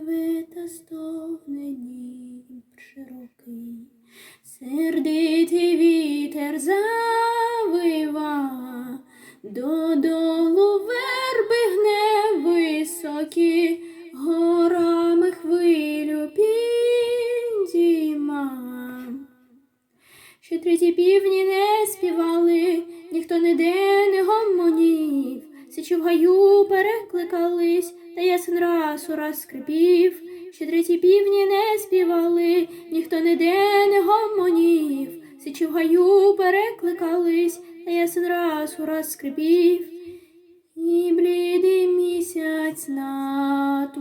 Реве та стогне широкий, сердитий вітер завива, додолу верби гне високі, горами хвилю підійма. Ще треті півні не співали, ніхто ніде не гомонів, сичі в гаю перекликались, та ясен раз у раз скрипів. Ще треті півні не співали, ніхто ніде не гомонів, сичі в гаю перекликались, та ясен раз у раз скрипів. І блідий місяць на ту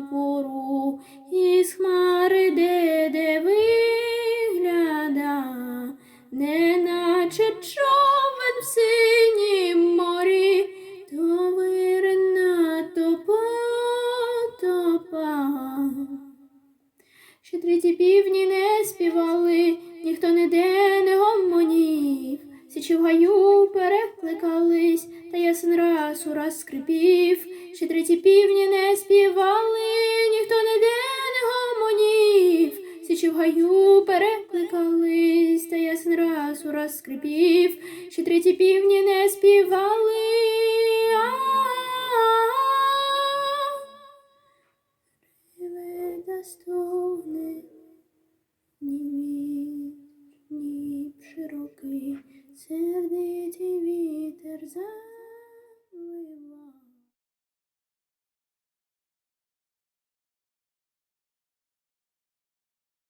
Ще треті півні не співали, ніхто ніде не гомонів, січі в гаю перекликались, та ясен раз у раз скрипів. Ще треті півні не співали, ніхто ніде не гомонів, січі в гаю перекликались, та ясен раз у раз скрипів. Ще треті півні не співали. А-а-а. Реве та стогне сердитий вітер за